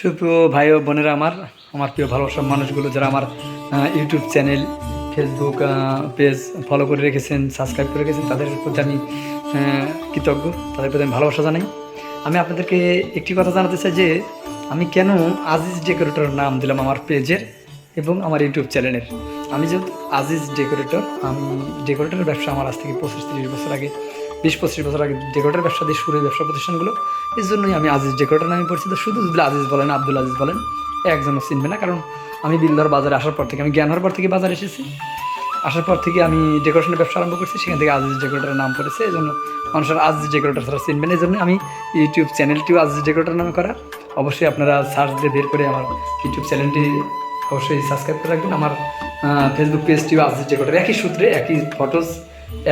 সুপ্রিয় ভাই ও বোনেরা আমার আমার প্রিয় ভালোবাসার মানুষগুলো যারা আমার YouTube channel Facebook page follow করে রেখেছেন সাবস্ক্রাইব করে রেখেছেন, তাদের প্রতি আমি কৃতজ্ঞ, তাদের প্রতি আমি ভালোবাসা জানাই। আমি আপনাদেরকে একটি কথা জানাতে চাই যে, আমি কেন আজিজ ডেকোরেটর নাম দিলাম আমার পেজের এবং আমার ইউটিউব চ্যানেলের আমি যেহেতু আজিজ ডেকোরেটর আমি ডেকোরেটরের ব্যবসা আমার আজ থেকে পঁচিশ তিরিশ বছর আগে বিশ পঁচিশ বছর আগে ডেকোরেটর ব্যবসা দিয়ে শুরু ব্যবসা প্রতিষ্ঠানগুলো এই জন্যই আমি আজিজ ডেকোরেটর নামে পরিচিত। শুধু যদি আজিজ বলেন, আব্দুল আজিজ বলেন একজনও চিনবে না, কারণ আমি বিল্লার বাজারে আসার পর থেকে, আমি জ্ঞান হওয়ার পর থেকে বাজারে এসেছি। আসার পর থেকে আমি ডেকোরেশনের ব্যবসা আরম্ভ করছি, সেখান থেকে আজিজ ডেকোরেটরের নাম পড়েছে। এই জন্য মানুষের আজিজ ডেকোরেটর ছাড়া চিনবে না এই জন্য আমি ইউটিউব চ্যানেলটিও আজিজ ডেকোরেটর নামে করা। অবশ্যই আপনারা সার্চ দিয়ে বের করে আমার ইউটিউব চ্যানেলটি অবশ্যই সাবস্ক্রাইব করে রাখবেন। আমার ফেসবুক পেজটিও আজিজ ডেকোরেটর। একই সূত্রে, একই ফটোস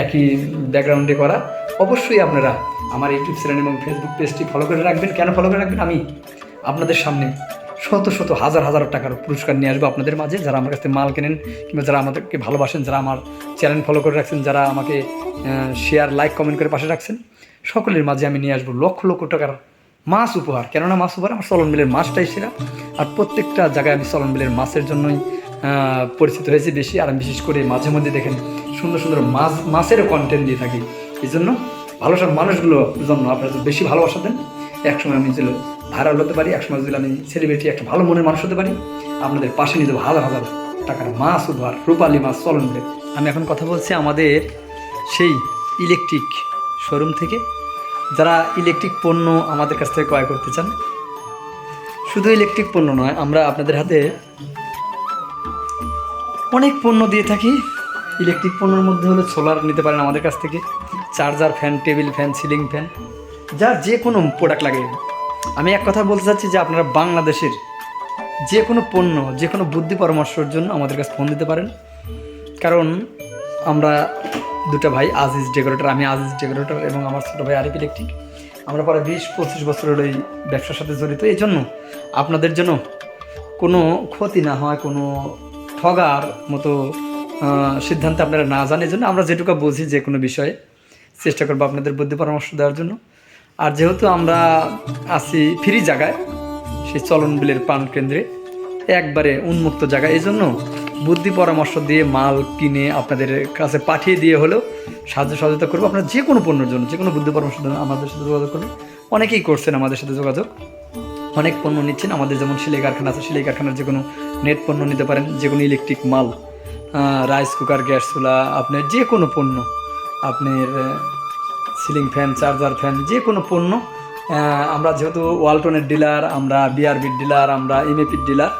একই ব্যাকগ্রাউন্ডে করা। অবশ্যই আপনারা আমার ইউটিউব চ্যানেল এবং ফেসবুক পেজটি ফলো করে রাখবেন। কেন ফলো করে রাখবেন? আমি আপনাদের সামনে শত শত, হাজার হাজার টাকার পুরস্কার নিয়ে আসব আপনাদের মাঝে। যারা আমার কাছ মাল কেনেন কিংবা যারা আমাদেরকে ভালোবাসেন, যারা আমার চ্যানেল ফলো করে রাখছেন, যারা আমাকে শেয়ার লাইক কমেন্ট করে পাশে রাখছেন, সকলের মাঝে আমি নিয়ে আসব লক্ষ লক্ষ টাকার মাছ উপহার। কেননা মাছ উপহার আমার চলন মিলের মাছটাই সেরা। আর প্রত্যেকটা জায়গায় আমি চলন মিলের মাছের জন্যই পরিচিত হয়েছি বেশি। আর আমি বিশেষ করে মাঝে মধ্যে দেখেন সুন্দর সুন্দর মাছ, মাছেরও কন্টেন্ট দিয়ে থাকি। এই জন্য ভালোবাসার মানুষগুলোর জন্য আপনারা যদি বেশি ভালোবাসা দেন, একসময় আমি যদি ভাইরাল হতে পারি, একসময় যদি আমি সেলিব্রিটি একটা ভালো মনের মানুষ হতে পারি, আপনাদের পাশে নিয়ে দেবো হাজার টাকার মাছ, উপহার, রূপালী মাছ, চলন আমি এখন কথা বলছি আমাদের সেই ইলেকট্রিক শোরুম থেকে। যারা ইলেকট্রিক পণ্য আমাদের কাছ থেকে ক্রয় করতে চান, শুধু ইলেকট্রিক পণ্য নয়, আমরা আপনাদের হাতে অনেক পণ্য দিয়ে থাকি। ইলেকট্রিক পণ্যের মধ্যে হলো সোলার নিতে পারেন আমাদের কাছ থেকে। Charger fan, table fan, ceiling fan, যার যে কোনো প্রোডাক্ট লাগে। আমি এক কথা বলতে চাচ্ছি যে আপনারা বাংলাদেশের যে কোনো পণ্য, যে কোনো বুদ্ধি পরামর্শের জন্য আমাদের কাছে ফোন দিতে পারেন। কারণ আমরা দুটো ভাই আজিজ ডেকোরেটর আমি আজিজ ডেকোরেটর এবং আমার ছোটো ভাই আরিফ ইলেকট্রিক আমরা প্রায় বিশ পঁচিশ বছরের এই ব্যবসার সাথে জড়িত। এই জন্য আপনাদের জন্য কোনো ক্ষতি না হয়, কোনো ঠগার মতো সিদ্ধান্ত আপনারা না এই জন্য আমরা যেটুকু বুঝি যে কোনো বিষয়ে চেষ্টা করব আপনাদের বুদ্ধি পরামর্শ দেওয়ার জন্য। আর যেহেতু আমরা আছি ফ্রি জায়গায়, সেই চলন বিলের প্রাণ কেন্দ্রে, একবারে উন্মুক্ত জায়গা এই জন্য বুদ্ধি পরামর্শ দিয়ে মাল কিনে আপনাদের কাছে পাঠিয়ে দিয়ে হলেও সাহায্য সহযোগিতা করব। আপনারা যে কোনো পণ্যের জন্য, যে কোনো বুদ্ধি পরামর্শ জন্য আমাদের সাথে যোগাযোগ করবেন অনেকেই করছেন আমাদের সাথে যোগাযোগ। অনেক পণ্য নিচ্ছেন, আমাদের যেমন সিলাই কারখানা আছে, সিলাই কারখানার যে কোনো নেট পণ্য নিতে পারেন, যে কোনো ইলেকট্রিক মাল রাইস কুকার গ্যাস চুলা, আপনার যে কোনো পণ্য। আপনার সিলিং ফ্যান চার্জার ফ্যান যে কোনো পণ্য আমরা যেহেতু ওয়ালটনের ডিলার আমরা বিআরবির ডিলার আমরা এমএপির ডিলার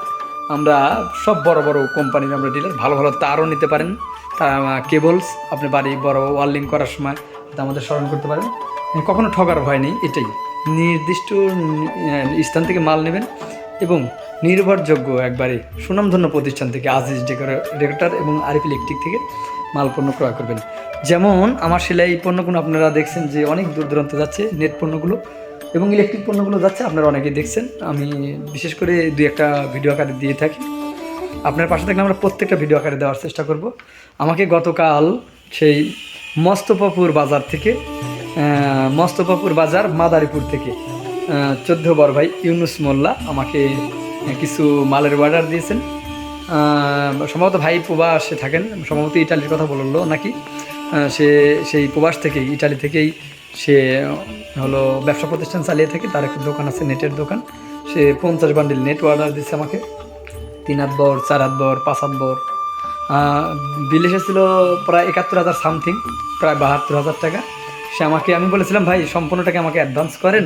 আমরা সব বড় বড় কোম্পানির আমরা ডিলার ভালো ভালো তারও নিতে পারেন। তা কেবলস আপনি বাড়ি বড় ওয়ার্লিং করার সময় তা আমাদের স্মরণ করতে পারেন। কখনো ঠগার ভয় নেই, এটাই। নির্দিষ্ট স্থান থেকে মাল নেবেন এবং নির্ভরযোগ্য একবারে সুনামধন্য প্রতিষ্ঠান থেকে আজিজ ডেকোরেটর এবং আরিফ ইলেকট্রিক থেকে মাল পণ্য ক্রয় করবেন। যেমন আমার সেলাই পণ্যগুলো আপনারা দেখছেন যে অনেক দূর দূরান্ত যাচ্ছে নেট পণ্যগুলো এবং ইলেকট্রিক পণ্যগুলো যাচ্ছে আপনারা অনেকেই দেখছেন। আমি বিশেষ করে দুই একটা ভিডিও আকারে দিয়ে থাকি। আপনার পাশে থাকলে আমরা প্রত্যেকটা ভিডিও আকারে দেওয়ার চেষ্টা করব। আমাকে গতকাল সেই মস্তফাপুর বাজার থেকে আহ, মস্তফাপুর বাজার মাদারীপুর থেকে চোদ্দ বড় ভাই ইউনুস মোল্লা আমাকে কিছু মালের অর্ডার দিয়েছেন। সম্ভবত ভাই প্রবাসে থাকেন, সম্ভবত ইটালির কথা বলল নাকি? সে সেই প্রবাস থেকেই, ইটালি থেকেই সে হলো ব্যবসা প্রতিষ্ঠান চালিয়ে থাকে, তার একটা দোকান আছে, নেটের দোকান। সে পঞ্চাশ বান্ডিল নেট অর্ডার দিচ্ছে আমাকে। তিন হাত বর, চার হাত বর, পাঁচ হাত বর। বিল এসেছিল প্রায় একাত্তর হাজার সামথিং প্রায় বাহাত্তর হাজার টাকা। সে আমাকে, আমি বলেছিলাম, ভাই সম্পূর্ণ টাকা আমাকে অ্যাডভান্স করেন।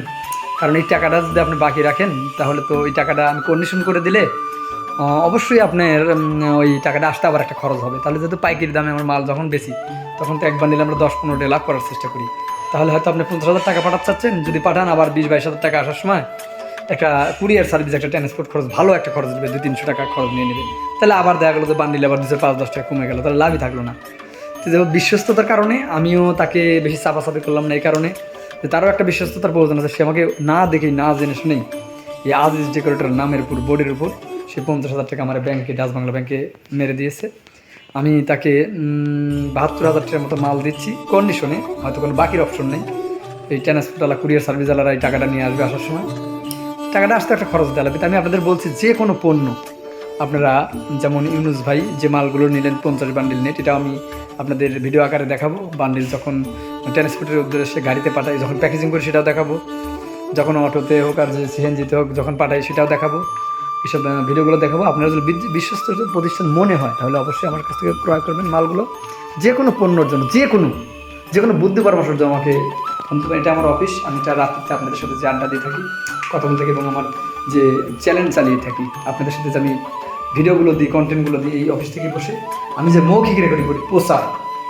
কারণ এই টাকাটা যদি আপনি বাকি রাখেন, তাহলে তো ওই টাকাটা আমি কন্ডিশন করে দিলে অবশ্যই আপনার ওই টাকাটা আসতে আবার একটা খরচ হবে। তাহলে যেহেতু পাইকারি দামে আমার মাল যখন বেশি, তখন তো একবার নিলে আমরা দশ পনেরোটা লাভ করার চেষ্টা করি। তাহলে হয়তো আপনি পঞ্চাশ হাজার টাকা পাঠাতে চাচ্ছেন, যদি পাঠান আবার বিশ, বাইশ হাজার টাকা আসার সময় একটা কুরিয়ার সার্ভিস, একটা ট্রান্সপোর্ট খরচ, ভালো একটা খরচ দেবে, দুই তিনশো টাকা খরচ নিয়ে নেবে। তাহলে আবার দেখা গেলো যে বান্ডিলে আবার দুশো পাঁচ, দশ টাকা কমে গেলো, তাহলে লাভই থাকল না। তো বিশ্বস্ততার কারণে আমিও তাকে বেশি চাপাচাপি করলাম না এই কারণে। যে তারও একটা বিশ্বস্ততার প্রয়োজন আছে, সে আমাকে না দেখেই না জেনে শুনেই এই আজিজ ডেকোরেটর নামের উপর বোর্ডের উপর সে পঞ্চাশ হাজার টাকা আমার ব্যাংকে, ডাচ বাংলা ব্যাংকে মেরে দিয়েছে। আমি তাকে বাহাত্তর হাজার টাকার মতো মাল দিচ্ছি। কন্ডিশনে হয়তো কোনো বাকির অপশন নেই। এই ট্রান্সপোর্টওয়ালা, কুরিয়ার সার্ভিসওয়ালারা এই টাকাটা নিয়ে আসবে আসার সময়। টাকাটা আসতে একটা খরচ দেওয়া লাগবে। আমি আপনাদের বলছি, যে কোনো পণ্য, আপনারা যেমন ইউনুস ভাই যে মালগুলো নিলেন, পঞ্চাশ বান্ডিল নেট এটা আমি আপনাদের ভিডিও আকারে দেখাবো। বান্ডিল যখন ট্রান্সপোর্টের উদ্দেশ্যে গাড়িতে পাঠাই যখন প্যাকেজিং করি সেটাও দেখাবো। যখন অটোতে হোক আর সিএনজিতে হোক যখন পাঠাই সেটাও দেখাবো। এসব ভিডিওগুলো দেখাবো। আপনারা যদি বিশ্বস্ত প্রতিষ্ঠান মনে হয়, তাহলে অবশ্যই আমার কাছ থেকে ক্রয় করবেন মালগুলো। যে কোনো পণ্যর জন্য, যে কোনো যে কোনো বুদ্ধি পরামর্শের জন্য আমাকে এটা আমার অফিস, আমি এটা রাত্রিতে আপনাদের সাথে যে আড্ডা দিয়ে থাকি, কথা থাকি এবং আমার যে চ্যালেঞ্জ চালিয়ে থাকি, আপনাদের সাথে যে আমি ভিডিওগুলো দিই, কন্টেন্টগুলো দিই এই অফিস থেকে বসে, আমি যে মৌখিক রেকর্ডিং করি পোষা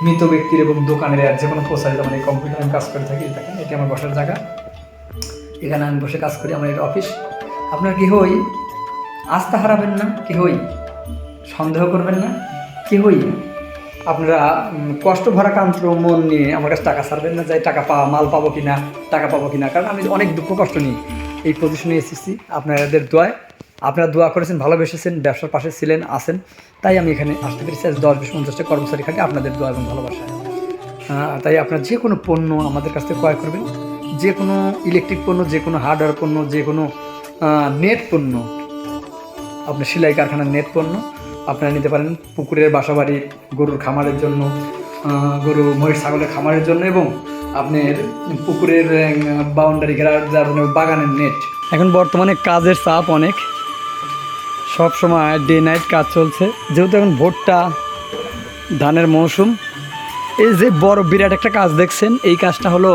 মৃত ব্যক্তির এবং দোকানের আর যে কোনো যেমন এই কম্পিউটারে আমি কাজ করে থাকি, দেখেন, এটি আমার বসার জায়গা। এখানে আমি বসে কাজ করি, আমার এটা অফিস। আপনার কি হই আস্থা হারাবেন না কি হই সন্দেহ করবেন না কি হই আপনারা কষ্ট ভরা কান্ত মন নিয়ে আমার কাছে টাকা ছাড়বেন না যাই টাকা পাওয়া মাল পাবো কি না টাকা পাবো কি না কারণ আমি অনেক দুঃখ কষ্ট নিই এই পজিশনে এসেছি। আপনাদের দোয়ায়, আপনারা দোয়া করেছেন, ভালোবেসেছেন, ব্যবসার পাশে ছিলেন, আছেন, তাই আমি এখানে আসতে পেরেছি। আজ দশ, বিশ, পঞ্চাশটা কর্মচারী খাটি আপনাদের দোয়া এবং ভালোবাসা তাই আপনারা যে কোনো পণ্য আমাদের কাছ থেকে ক্রয় করবেন, যে কোনো ইলেকট্রিক পণ্য, যে কোনো হার্ডওয়্যার পণ্য, যে কোনো নেট পণ্য আপনার সেলাই কারখানার নেট পণ্য, আপনারা নিতে পারেন পুকুরের বাসাবাড়ি গরুর খামারের জন্য গরু, মহিষ, ছাগলের খামারের জন্য এবং আপনার পুকুরের বাউন্ডারি ঘেরার বাগানের নেট এখন বর্তমানে কাজের চাপ অনেক। সব সময় ডে নাইট কাজ চলছে। যেহেতু এখন ভোটটা, ধানের মৌসুম, এই যে বড় বিরাট একটা কাজ দেখছেন, এই কাজটা হলো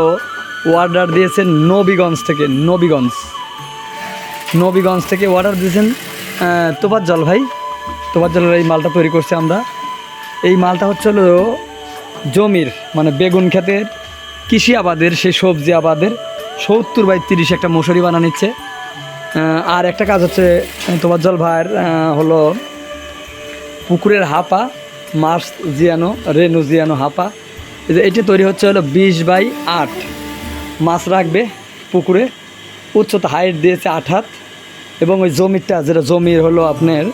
অর্ডার দিয়েছেন নবীগঞ্জ থেকে, নবীগঞ্জ। নবীগঞ্জ থেকে অর্ডার দিয়েছেন তোপার জল ভাই তোপার জলের এই মালটা তৈরি করছি আমরা। এই মালটা হচ্ছে হলো জমির মানে বেগুন ক্ষেতের, কৃষি আবাদের, সেই সবজি আবাদের, সত্তর বাই তিরিশ একটা মশুরি বানা নিচ্ছে। আর একটা কাজ হচ্ছে তোপার জল ভাইয়ের হলো পুকুরের হাপা, মাছ জিয়ানো, রেনু জিয়ানো হাপা। এটি তৈরি হচ্ছে হলো বিশ বাই আট। মাছ রাখবে পুকুরে, উচ্চতা হাইট দিয়েছে আট হাত। এবং ওই জমিটা, যেটা জমির হলো আপনার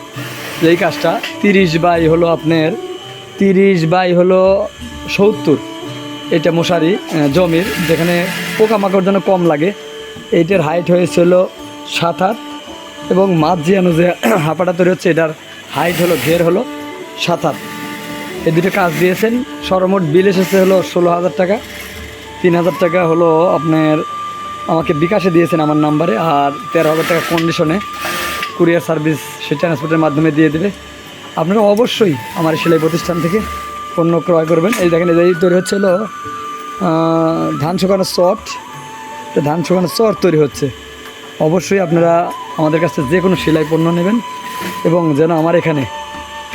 এই কাজটা, তিরিশ বাই হলো আপনার, তিরিশ বাই হলো সত্তর। এটা মশারি জমির, যেখানে পোকামাকড় যেন কম লাগে। এইটার হাইট হয়েছিল সাত হাত এবং মাছ যে হাঁপাটা তৈরি হচ্ছে, এটার হাইট হলো, ঘের হলো সাত হাত এই দুটো কাজ দিয়েছেন। সর্বমোট বিল এসেছে হলো ষোলো হাজার টাকা। তিন হাজার টাকা হলো আপনার আমাকে বিকাশে দিয়েছেন আমার নাম্বারে, আর তেরো হাজার টাকা কন্ডিশনে কুরিয়ার সার্ভিস সে ট্রান্সপোর্টের মাধ্যমে দিয়ে দেবে। আপনারা অবশ্যই আমার সেলাই প্রতিষ্ঠান থেকে পণ্য ক্রয় করবেন। এই দেখেন, এই তৈরি হচ্ছে হলো ধান শুকানোর চট ধান শুকানোর চট তৈরি হচ্ছে। অবশ্যই আপনারা আমাদের কাছে যে কোনো সেলাই পণ্য নেবেন এবং যেন আমার এখানে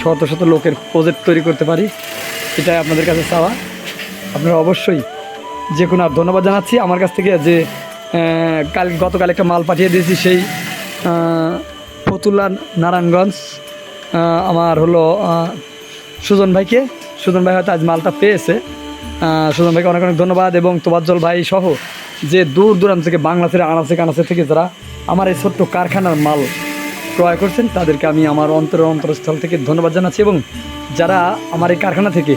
শত শত লোকের প্রজেক্ট তৈরি করতে পারি, এটাই আপনাদের কাছে চাওয়া। আপনারা অবশ্যই যে কোনো ধন্যবাদ জানাচ্ছি। আমার কাছ থেকে যে কাল গতকাল একটা মাল পাঠিয়ে দিয়েছি সেই ফতুল্লা নারায়ণগঞ্জ। আমার হলো সুজন ভাইকে। সুজন ভাই হয়তো আজ মালটা পেয়েছে। সুজন ভাইকে অনেক অনেক ধন্যবাদ এবং তোবাজ্জল ভাই সহ যে দূর দূরান্ত থেকে বাংলা থেকে আনাচে কানাচে থেকে যারা আমার এই ছোট্ট কারখানার মাল ক্রয় করছেন, তাদেরকে আমি আমার অন্তর অন্তরস্থল থেকে ধন্যবাদ জানাচ্ছি এবং যারা আমার এই কারখানা থেকে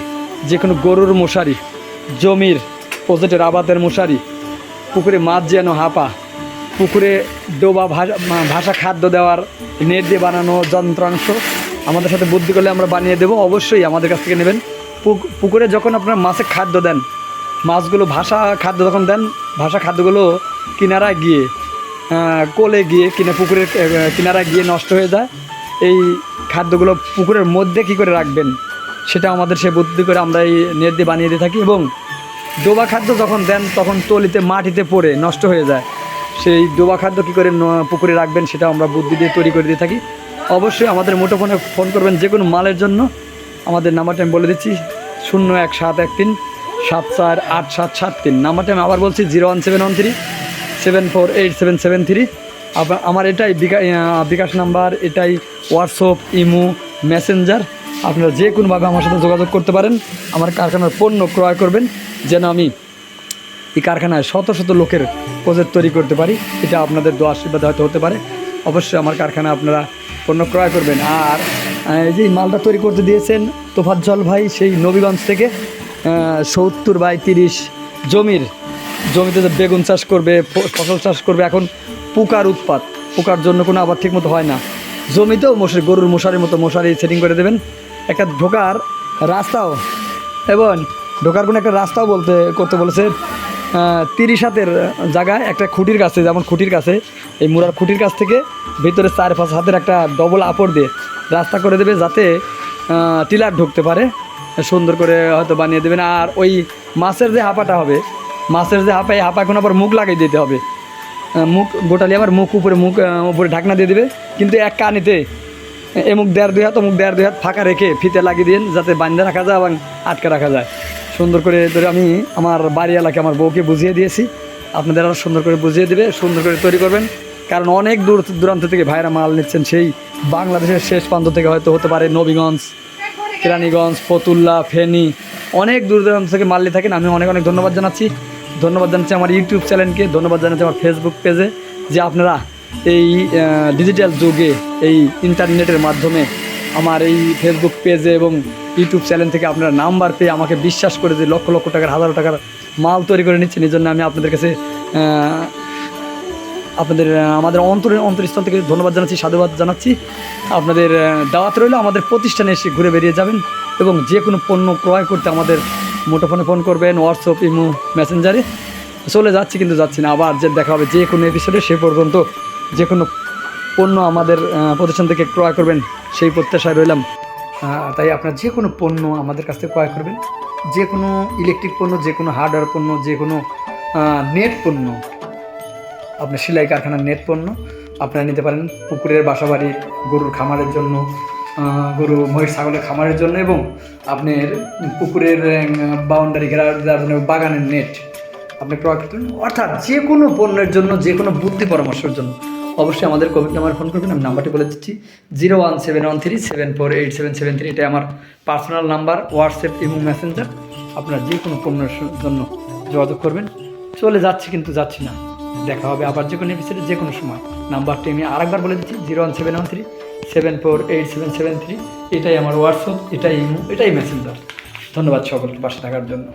যে কোনো গরুর মশারি, জমির, প্রজেক্টের আবাদের মশারি পুকুরে মাছ যেন হাঁপা, পুকুরে ডোবা ভাষা ভাষা খাদ্য দেওয়ার নেট দিয়ে বানানো যন্ত্রাংশ আমাদের সাথে বুদ্ধি করলে আমরা বানিয়ে দেবো। অবশ্যই আমাদের কাছ থেকে নেবেন। পুকুরে যখন আপনার মাছে খাদ্য দেন, মাছগুলো ভাষা খাদ্য যখন দেন, ভাষা খাদ্যগুলো কিনারায় গিয়ে কোলে গিয়ে কিনা পুকুরের কিনারা গিয়ে নষ্ট হয়ে যায়। এই খাদ্যগুলো পুকুরের মধ্যে কি করে রাখবেন, সেটা আমাদের সে বুদ্ধি করে আমরা এই নেট দিয়ে বানিয়ে দিয়ে থাকি এবং ডোবা খাদ্য যখন দেন, তখন তলিতে, মাটিতে পড়ে, নষ্ট হয়ে যায়। সেই ডোবা খাদ্য কী করে পুকুরে রাখবেন, সেটা আমরা বুদ্ধি দিয়ে তৈরি করে দিয়ে থাকি। অবশ্যই আমাদের মুঠোফোনে ফোন করবেন যে কোনো মালের জন্য। আমাদের নাম্বারটা আমি বলে দিচ্ছি, শূন্য এক সাত এক তিন, সাত চার আট সাত সাত তিন। নাম্বারটা আমি আবার বলছি, zero one seven one three, seven four eight seven seven three. আমার এটাই বিকা বিকাশ নাম্বার, এটাই হোয়াটসঅ্যাপ, ইমো, মেসেঞ্জার। আপনারা যে কোনোভাবে আমার সাথে যোগাযোগ করতে পারেন, আমার কারখানার পণ্য ক্রয় করবেন, যেন আমি এই কারখানায় শত শত লোকের প্রজেক্ট তৈরি করতে পারি, এটা আপনাদের দোয়া আশীর্বাদ হয়তো হতে পারে। অবশ্যই আমার কারখানা আপনারা পণ্য ক্রয় করবেন। আর এই মালটা তৈরি করতে দিয়েছেন তোফাজ্জল ভাই, সেই নবীগঞ্জ থেকে সত্তর বাই তিরিশ জমির জমিতে যে বেগুন চাষ করবে ফসল চাষ করবে, এখন পোকার উৎপাত। পোকার জন্য কোনো আবার ঠিক মতো হয় না। জমিতেও মশারি গরুর মশারির মতো মশারি সেটিং করে দেবেন। একটা ঢোকার রাস্তাও। এবং ঢোকার কোনো একটা রাস্তাও বলতে, করতে বলেছে তিরিশ হাতের জায়গায় একটা খুঁটির কাছে, যেমন খুঁটির কাছে, এই মুরার খুঁটির কাছ থেকে ভিতরে চার পাঁচ হাতের একটা ডবল আপড় দিয়ে রাস্তা করে দেবে যাতে টিলার ঢুকতে পারে, সুন্দর করে হয়তো বানিয়ে দেবেন। আর ওই মাছের যে হাঁপাটা হবে, মাছের যে হাঁপা এই হাঁপা এখন আবার মুখ লাগিয়ে দিতে হবে। মুখ, গোটালি আবার মুখ উপরে মুখ উপরে ঢাকনা দিয়ে দেবে। কিন্তু এক কানিতে এ মুখ দেড় দুই হাত মুখ দেড় দুই হাত ফাঁকা রেখে ফিতে লাগিয়ে দিন, যাতে বান্ধে রাখা যায় এবং আটকে রাখা যায়। সুন্দর করে ধরে আমি আমার বাড়ি এলাকায় আমার বউকে বুঝিয়ে দিয়েছি। আপনাদের আরও সুন্দর করে বুঝিয়ে দেবে, সুন্দর করে তৈরি করবেন। কারণ অনেক দূর দূরান্ত থেকে ভাইরা মাল নিচ্ছেন, সেই বাংলাদেশের শেষ প্রান্ত থেকে হয়তো হতে পারে নবীগঞ্জ, কেরানীগঞ্জ, ফতুল্লা, ফেনী। অনেক দূর দূরান্ত থেকে মাল নিয়ে থাকেন। আমি অনেক অনেক ধন্যবাদ জানাচ্ছি। ধন্যবাদ জানাচ্ছি আমার ইউটিউব চ্যানেলকে, ধন্যবাদ জানাচ্ছি আমার ফেসবুক পেজে যে আপনারা এই ডিজিটাল যুগে এই ইন্টারনেটের মাধ্যমে আমার এই ফেসবুক পেজে এবং ইউটিউব চ্যানেল থেকে আপনারা নাম্বার পেয়ে আমাকে বিশ্বাস করে যে লক্ষ লক্ষ টাকার, হাজারো টাকার মাল তৈরি করে নিচ্ছেন। এই জন্য আমি আপনাদের কাছে আপনাদের আমাদের অন্তরের অন্তরস্থল থেকে ধন্যবাদ জানাচ্ছি, সাধুবাদ জানাচ্ছি। আপনাদের দাওয়াত রইল, আমাদের প্রতিষ্ঠানে এসে ঘুরে বেরিয়ে যাবেন এবং যে কোনো পণ্য ক্রয় করতে আমাদের মুঠোফোনে ফোন করবেন হোয়াটসঅ্যাপ ইমো মেসেঞ্জারে চলে যাচ্ছি কিন্তু যাচ্ছি না, আবার যে দেখা হবে যে কোনো এপিসোডে সে পর্যন্ত যে কোনো পণ্য আমাদের প্রতিষ্ঠান থেকে ক্রয় করবেন, সেই প্রত্যাশায় রইলাম। তাই আপনার যে কোনো পণ্য আমাদের কাছ থেকে ক্রয় করবেন। যে কোনো ইলেকট্রিক পণ্য যে কোনো হার্ডওয়্যার পণ্য যে কোনো নেট পণ্য। আপনার সেলাই কারখানার নেট পণ্য। আপনারা নিতে পারেন পুকুরের বাসাবাড়ি, গরুর খামারের জন্য গরু, মহিষ, ছাগলের খামারের জন্য এবং আপনার পুকুরের বাউন্ডারি ঘেরা জন্য বাগানের নেট আপনি ক্রয় করতে পারেন অর্থাৎ যে কোনো পণ্যের জন্য, যে কোনো বুদ্ধি পরামর্শের জন্য অবশ্যই আমাদের কোভিড নাম্বার ফোন করবেন, আমি নাম্বারটি বলে দিচ্ছি। Zero one seven one three seven four eight seven seven three এটা আমার পার্সোনাল নাম্বার হোয়াটসঅ্যাপ এবং মেসেঞ্জার আপনার যে কোনো পণ্যের জন্য যোগাযোগ করবেন। চলে যাচ্ছি কিন্তু যাচ্ছি না। দেখা হবে আবার যে কোনো এপিসোডে যে কোনো সময়। নাম্বারটি আমি আরেকবার বলে দিচ্ছি, zero one seven one three seven four eight seven seven three, এটাই আমার হোয়াটসঅ্যাপ এটাই ইমো এটাই মেসেঞ্জার ধন্যবাদ সকলকে পাশে থাকার জন্য।